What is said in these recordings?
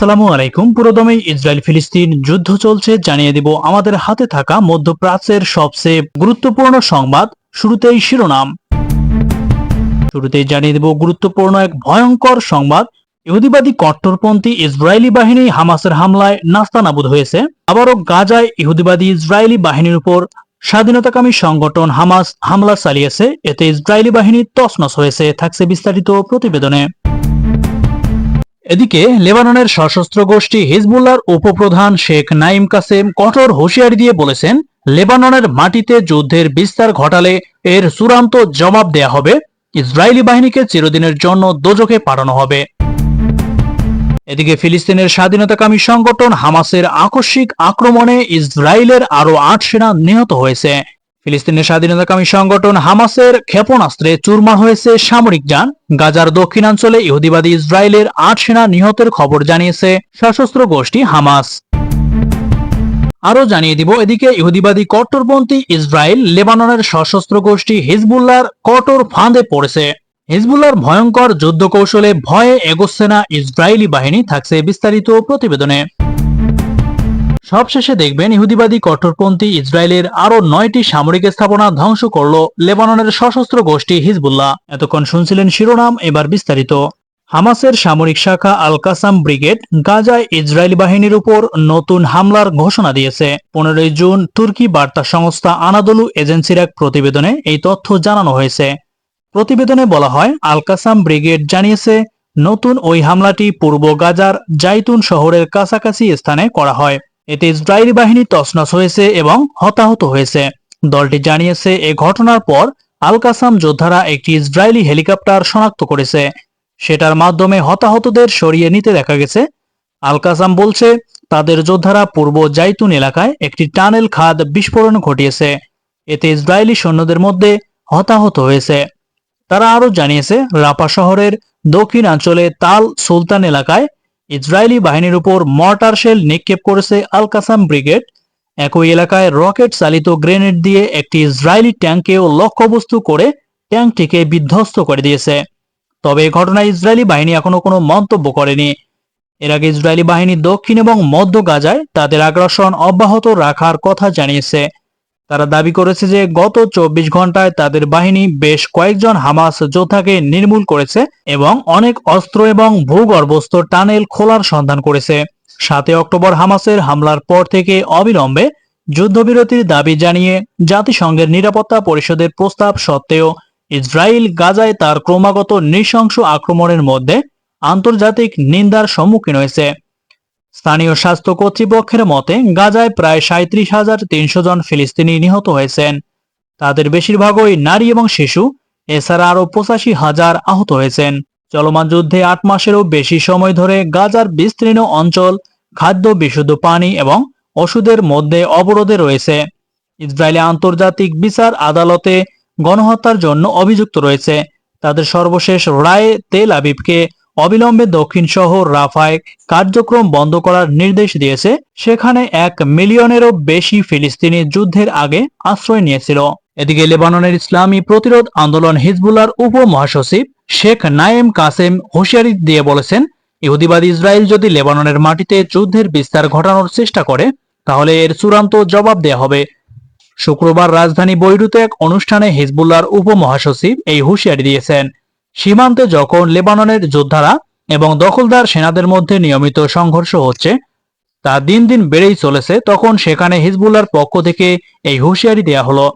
আসসালামু আলাইকুম। পুরোদমে ইসরায়েল ফিলিস্তিন যুদ্ধ চলছে, জানিয়ে দিব আমাদের হাতে থাকা মধ্যপ্রাচ্যের সবচেয়ে গুরুত্বপূর্ণ সংবাদ, শুরুতেই শিরোনাম। শুরুতেই জানিয়ে দেব গুরুত্বপূর্ণ এক ভয়ঙ্কর সংবাদ। ইহুদিবাদী কট্টরপন্থী ইসরায়েলি বাহিনী হামাসের হামলায় নাস্তানাবুদ হয়েছে। আবারও গাজায় ইহুদিবাদী ইসরায়েলি বাহিনীর উপর স্বাধীনতাকামী সংগঠন হামাস হামলা চালিয়েছে। এতে ইসরায়েলি বাহিনী তছনছ হয়েছে, থাকছে বিস্তারিত প্রতিবেদনে। এদিকে লেবাননের সশস্ত্র গোষ্ঠী হিজবুল্লাহর উপপ্রধান শেখ নাইম কাসেম কঠোর হুঁশিয়ারি দিয়ে বলেছেন, লেবাননের মাটিতে যুদ্ধের বিস্তার ঘটালে এর চূড়ান্ত জবাব দেয়া হবে। ইসরায়েলি বাহিনীকে চিরদিনের জন্য দোজকে পাঠানো হবে। এদিকে ফিলিস্তিনের স্বাধীনতাকামী সংগঠন হামাসের আকস্মিক আক্রমণে ইসরায়েলের আরও আট সেনা নিহত হয়েছে। ফিলিস্তিনের স্বাধীনতাকামী সংগঠন হামাসের ক্ষেপণাস্ত্রে চুরমার হয়েছে সামরিক যান। গাজার দক্ষিণাঞ্চলে ইহুদিবাদী ইসরায়েলের আট সেনা নিহতের খবর জানিয়েছে সশস্ত্র গোষ্ঠী হামাস। আরও জানিয়ে দিব, এদিকে ইহুদিবাদী কট্টরপন্থী ইসরায়েল লেবাননের সশস্ত্র গোষ্ঠী হিজবুল্লাহর কঠোর ফাঁদে পড়েছে। হিজবুল্লাহর ভয়ঙ্কর যুদ্ধ কৌশলে ভয়ে এগোচ্ছে না ইসরায়েলি বাহিনী, থাকছে বিস্তারিত প্রতিবেদনে। সবশেষে দেখবেন ইহুদিবাদী কঠোরপন্থী ইসরায়েলের আরও নয়টি সামরিক স্থাপনা ধ্বংস করল লেবাননের সশস্ত্র গোষ্ঠী হিজবুল্লাহ। এতক্ষণ শুনছিলেন শিরোনাম, এবার বিস্তারিত। হামাসের সামরিক শাখা আল কাসাম ব্রিগেড গাজায় ইসরায়েলি বাহিনীর উপর নতুন হামলার ঘোষণা দিয়েছে। পনেরোই জুন তুর্কি বার্তা সংস্থা আনাদলু এজেন্সির এক প্রতিবেদনে এই তথ্য জানানো হয়েছে। প্রতিবেদনে বলা হয় আল কাসাম ব্রিগেড জানিয়েছে, নতুন ওই হামলাটি পূর্ব গাজার জাইতুন শহরের কাছাকাছি স্থানে করা হয়। এতে ইসরায়েলি বাহিনী তছনছ হয়েছে এবং হতাহত হয়েছে। দলটি জানিয়েছে, এ ঘটনার পর আল কাসাম যোদ্ধারা একটি ইসরায়েলি হেলিকপ্টার শনাক্ত করেছে। সেটার মাধ্যমে হতাহতদের সরিয়ে নিতে দেখা গেছে। আল কাসাম বলছে, তাদের যোদ্ধারা পূর্ব জাইতুন এলাকায় একটি টানেল খাদ বিস্ফোরণ ঘটিয়েছে। এতে ইসরায়েলি সৈন্যদের মধ্যে হতাহত হয়েছে। তারা আরও জানিয়েছে রাপা শহরের দক্ষিণাঞ্চলে তাল সুলতান এলাকায় ইসরায়েলি বাহিনীর উপর মর্টার শেল নিক্ষেপ করেছে আল কাসাম ব্রিগেড। একই এলাকায় রকেট চালিত গ্রেনেড দিয়ে একটি ইসরায়েলি ট্যাঙ্কেও লক্ষ্যবস্তু করে ট্যাঙ্কটিকে বিধ্বস্ত করে দিয়েছে। তবে এই ঘটনায় ইসরায়েলি বাহিনী এখনও কোনো মন্তব্য করেনি। এর আগে ইসরায়েলি বাহিনী দক্ষিণ এবং মধ্য গাজায় তাদের আগ্রাসন অব্যাহত রাখার কথা জানিয়েছে। তারা দাবি করেছে যে গত চব্বিশ ঘন্টায় তাদের বাহিনী বেশ কয়েকজন হামাস যোদ্ধাকে নির্মূল করেছে এবং অনেক অস্ত্র এবং ভূগর্ভস্থ টানেল খোলার সন্ধান করেছে। সাতই অক্টোবর হামাসের হামলার পর থেকে অবিলম্বে যুদ্ধবিরতির দাবি জানিয়ে জাতিসংঘের নিরাপত্তা পরিষদের প্রস্তাব সত্ত্বেও ইসরায়েল গাজায় তার ক্রমাগত নৃশংস আক্রমণের মধ্যে আন্তর্জাতিক নিন্দার সম্মুখীন হয়েছে। স্থানীয় স্বাস্থ্য কর্তৃপক্ষের মতে, গাজায় প্রায় সাঁত্রিশ হাজার তিনশো জন ফিলিস্তিনি নিহত হয়েছেন। তাদের বেশিরভাগই নারী এবং শিশু, এছাড়া আরও পঁচাশি হাজার আহত হয়েছেন। চলমান যুদ্ধে আট মাসেরও বেশি সময় ধরে গাজার বিস্তীর্ণ অঞ্চল, খাদ্য বিশুদ্ধ পানি এবং ওষুধের মধ্যে অবরোধে রয়েছে। ইসরায়েলি আন্তর্জাতিক বিচার আদালতে গণহত্যার জন্য অভিযুক্ত রয়েছে। তাদের সর্বশেষ রায়ে তেল আবিবকে অবিলম্বে দক্ষিণ শহর রাফায় কার্যক্রম বন্ধ করার নির্দেশ দিয়েছে। সেখানে এক মিলিয়নেরও বেশি ফিলিস্তিনি যুদ্ধের আগে আশ্রয় নিয়েছিল। এদিকে লেবাননের ইসলামী প্রতিরোধ আন্দোলন হিজবুল্লার উপ মহাসচিব শেখ নায়েম কাসেম হুঁশিয়ারি দিয়ে বলেছেন, ইহুদিবাদ ইসরায়েল যদি লেবাননের মাটিতে যুদ্ধের বিস্তার ঘটানোর চেষ্টা করে, তাহলে এর চূড়ান্ত জবাব দেয়া হবে। শুক্রবার রাজধানী বৈরুতে এক অনুষ্ঠানে হিজবুল্লার উপ মহাসচিব এই হুঁশিয়ারি দিয়েছেন। সীমান্তে যখন লেবাননের যোদ্ধারা এবং দখলদার সেনাদের মধ্যে নিয়মিত সংঘর্ষ হচ্ছে, তা দিন দিন বেড়েই চলেছে, তখন সেখানে হিজবুল্লার পক্ষ থেকে এই হুঁশিয়ারি দেয়া হলো।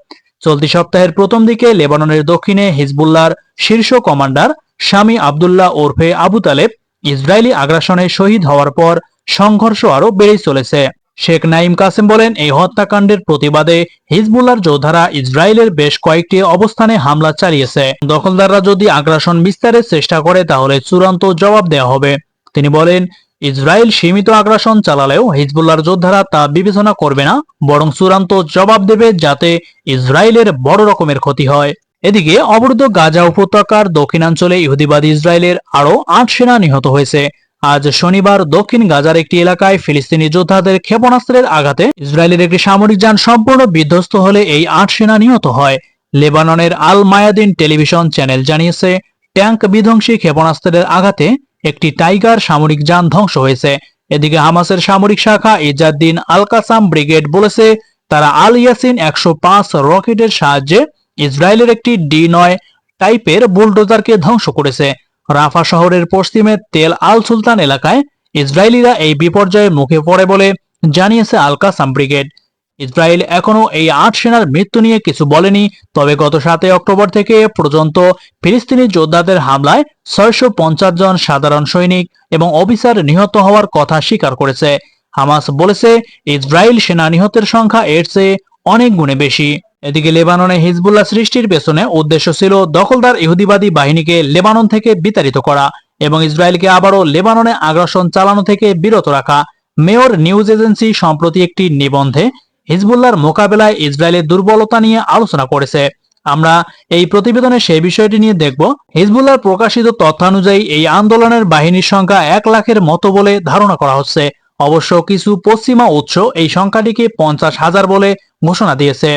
চলতি সপ্তাহের প্রথম দিকে লেবাননের দক্ষিণে হিজবুল্লার শীর্ষ কমান্ডার স্বামী আবদুল্লাহ ওরফে আবু তালেব ইসরায়েলি আগ্রাসনে শহীদ হওয়ার পর সংঘর্ষ আরও বেড়েই চলেছে। শেখ নাইম কাসেম বলেন, এই হত্যাকাণ্ডের প্রতিবাদে হিজবুল্লার যোদ্ধারা ইসরায়েলের বেশ কয়েকটি অবস্থানে হামলা চালিয়েছে। দখলদাররা যদি আগ্রাসন বিস্তারের চেষ্টা করে, তাহলে চূড়ান্ত জবাব দেওয়া হবে। তিনি বলেন, ইসরায়েল সীমিত আগ্রাসন চালালেও হিজবুল্লার যোদ্ধারা তা বিবেচনা করবে না, বরং চূড়ান্ত জবাব দেবে যাতে ইসরায়েলের বড় রকমের ক্ষতি হয়। এদিকে অবরুদ্ধ গাজা উপত্যকার দক্ষিণাঞ্চলে ইহুদিবাদী ইসরায়েলের আরও আট সেনা নিহত হয়েছে। আজ শনিবার দক্ষিণ গাজার একটি এলাকায় ফিলিস্তিনি যোদ্ধাদের ক্ষেপণাস্ত্রের আঘাতে ইসরায়েলের একটি সামরিক যান সম্পূর্ণ বিধ্বস্ত হলে এই আট সেনা নিহত হয়। লেবাননের আল মায়াদিন টেলিভিশন চ্যানেল জানিয়েছে, ট্যাঙ্ক বিধ্বংসী ক্ষেপণাস্ত্রের আঘাতে একটি টাইগার সামরিক যান ধ্বংস হয়েছে। এদিকে হামাসের সামরিক শাখা ইজাদ্দিন আল কাসাম ব্রিগেড বলেছে, তারা আল ইয়াসিন একশো পাঁচ রকেটের সাহায্যে ইসরায়েলের একটি ডি নয় টাইপের বুলডোজারকে ধ্বংস করেছে। রাফা শহরের পশ্চিমে তেল আল সুলতান এলাকায় ইসরায়েলিরা এই বিপর্যয়ের মুখে পড়ে বলে জানিয়েছে আল কাসাম ব্রিগেড। ইসরায়েল এখনও এই আট সেনার মৃত্যু নিয়ে কিছু বলেনি, তবে গত সাতই অক্টোবর থেকে পর্যন্ত ফিলিস্তিনি যোদ্ধাদের হামলায় ছয়শো পঞ্চাশ জন সাধারণ সৈনিক এবং অফিসার নিহত হওয়ার কথা স্বীকার করেছে। হামাস বলেছে, ইসরায়েল সেনা নিহতের সংখ্যা এর চেয়ে অনেক গুণে বেশি। এদিকে লেবাননে হিজবুল্লাহ সৃষ্টির পেছনে উদ্দেশ্য ছিল দখলদার ইহুদিবাদী বাহিনীকে লেবানন থেকে বিতাড়িত করা এবং ইসরায়েলকে আবারও লেবাননে আগ্রাসন চালানো থেকে বিরত রাখা। মেয়র নিউজ এজেন্সি সম্প্রতি একটি নিবন্ধে হিজবুল্লাহর মোকাবেলায় ইসরায়েলের দুর্বলতা নিয়ে আলোচনা করেছে। আমরা এই প্রতিবেদনে সেই বিষয়টি নিয়ে দেখব। হিজবুল্লাহর প্রকাশিত তথ্যানুযায়ী এই আন্দোলনের বাহিনীর সংখ্যা এক লাখের মতো বলে ধারণা করা হচ্ছে। অবশ্য কিছু পশ্চিমা উৎস এই সংখ্যাটিকে পঞ্চাশ হাজার বলে ঘোষণা দিয়েছে।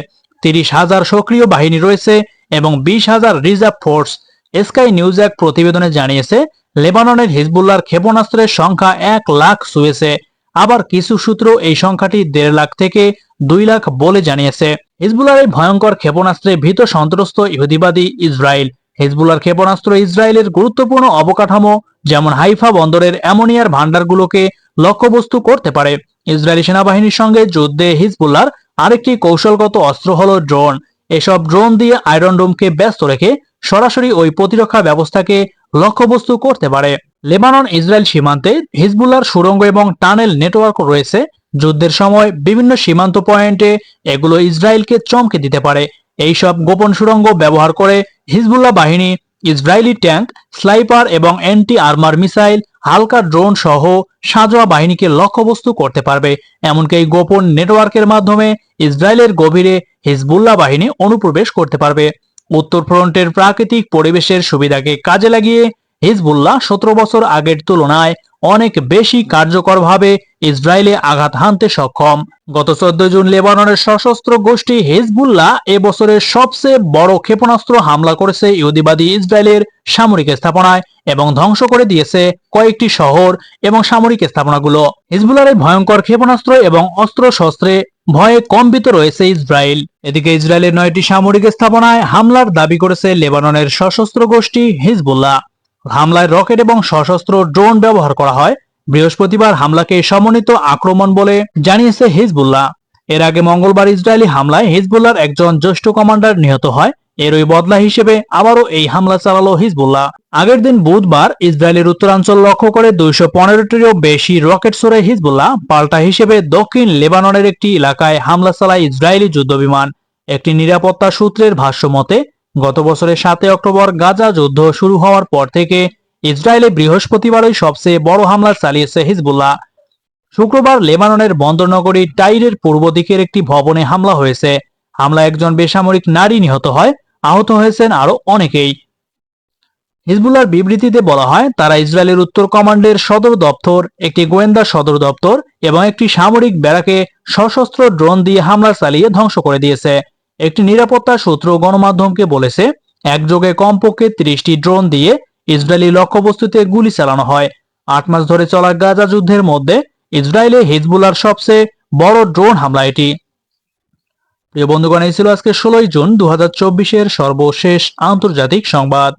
তিরিশ হাজার সক্রিয় বাহিনী রয়েছে এবং বিশ হাজার রিজার্ভ ফোর্স স্কাই নিউজ এক প্রতিবেদনে জানিয়েছে, লেবাননের হিজবুল্লাহর ক্ষেপণাস্ত্রের সংখ্যা এক লাখ ছুঁয়েছে। আবার কিছু সূত্র এই সংখ্যাটি দেড় লাখ থেকে দুই লাখ বলে জানিয়েছে। হিজবুল্লার এই ভয়ঙ্কর ক্ষেপণাস্ত্রে ভীত সন্ত্রস্ত ইহুদিবাদী ইসরায়েল। হিজবুল্লার ক্ষেপণাস্ত্র ইসরায়েলের গুরুত্বপূর্ণ অবকাঠামো, যেমন হাইফা বন্দরের অ্যামোনিয়ার ভান্ডারগুলোকে লক্ষ্যবস্তু করতে পারে। ইসরায়েলি সেনাবাহিনীর সঙ্গে যুদ্ধে হিজবুল্লার আরেকটি কৌশলগত অস্ত্র হল ড্রোন। এসব ড্রোন দিয়ে আয়রন ডোমকে ব্যস্ত রেখে সরাসরি ওই প্রতিরক্ষা ব্যবস্থাকে লক্ষ্যবস্তু করতে পারে। লেবানন, ইসরায়েল সীমান্তে হিজবুল্লার সুড়ঙ্গ এবং টানেল নেটওয়ার্ক রয়েছে। যুদ্ধের সময় বিভিন্ন সীমান্ত পয়েন্টে এগুলো ইসরায়েলকে চমকে দিতে পারে। এইসব গোপন সুড়ঙ্গ ব্যবহার করে হিজবুল্লাহ বাহিনী, ইসরায়েলি ট্যাঙ্ক, স্লাইপার এবং অ্যান্টি আর্মার মিসাইল হালকা ড্রোন সহ সাজোয়া বাহিনীকে লক্ষ্যবস্তু করতে পারবে। এমনকি এই গোপন নেটওয়ার্কের মাধ্যমে ইসরায়েলের গভীরে হিজবুল্লাহ বাহিনী অনুপ্রবেশ করতে পারবে। উত্তর ফ্রন্টের প্রাকৃতিক পরিবেশের সুবিধাকে কাজে লাগিয়ে হিজবুল্লাহ সতেরো বছর আগের তুলনায় অনেক বেশি কার্যকরভাবে ইসরায়েলে আঘাত হানতে সক্ষম। গত চোদ্দ জুন লেবাননের সশস্ত্র গোষ্ঠী হিজবুল্লাহ এ বছরের সবচেয়ে বড় ক্ষেপণাস্ত্র হামলা করেছে ইহুদিবাদী ইসরায়েলের সামরিক স্থাপনায়। এবং ধ্বংস করে দিয়েছে কয়েকটি শহর এবং সামরিক স্থাপনাগুলো। হিজবুল্লার এই ভয়ঙ্কর ক্ষেপণাস্ত্র এবং অস্ত্র শস্ত্রে ভয়ে কম্পিত রয়েছে ইসরায়েল। এদিকে ইসরায়েলের নয়টি সামরিক স্থাপনায় হামলার দাবি করেছে লেবাননের সশস্ত্র গোষ্ঠী হিজবুল্লাহ। হামলায় রকেট এবং সশস্ত্র ড্রোন ব্যবহার করা হয়। বৃহস্পতিবার হামলাকে সমন্বিত আক্রমণ বলে জানিয়েছে হিজবুল্লাহ। এর আগে মঙ্গলবার ইসরায়েলি হামলায় হিজবুল্লাহর একজন জ্যেষ্ঠ কমান্ডার নিহত হয়। এরই বদলা হিসেবে আবারও এই হামলা চালালো হিজবুল্লাহ। আগের দিন বুধবার ইসরায়েলের উত্তরাঞ্চল লক্ষ্য করে দুইশো পনেরোটিরও বেশি রকেট সরে হিজবুল্লাহ পাল্টা হিসেবে দক্ষিণ লেবাননের একটি এলাকায় হামলা চালায় ইসরায়েলি যুদ্ধবিমান। একটি নিরাপত্তা সূত্রের ভাষ্য মতে, গত বছরের সাতই অক্টোবর গাজা যুদ্ধ শুরু হওয়ার পর থেকে ইসরায়েলে বৃহস্পতিবারই সবচেয়ে বড় হামলা চালিয়েছে হিজবুল্লাহ। শুক্রবার লেবাননের বন্দরনগরী টাইরের পূর্ব দিকের একটি ভবনে হামলা হয়েছে। হামলা একজন বেসামরিক নারী নিহত হয়। আহত হয়েছেন আরও অনেকেই। হিজবুল্লার বিবৃতিতে বলা হয়, তারা ইসরায়েলের উত্তর কমান্ডের সদর দপ্তর, একটি গোয়েন্দা সদর দপ্তর এবং একটি সামরিক ব্যারাকে সশস্ত্র ড্রোন দিয়ে হামলা চালিয়ে ধ্বংস করে দিয়েছে। একটি নিরাপত্তা সূত্র গণমাধ্যমকে বলেছে, একযোগে কমপক্ষে ত্রিশটি ড্রোন দিয়ে ইসরায়েলি লক্ষ্যবস্তুতে গুলি চালানো হয়। আট মাস ধরে চলা গাজা যুদ্ধের মধ্যে ইসরায়েলে হিজবুলার সবচেয়ে বড় ড্রোন হামলা এটি। প্রিয় বন্ধুগণ এই ছিল আজকে ষোলোই জুন দু হাজার সর্বশেষ আন্তর্জাতিক সংবাদ।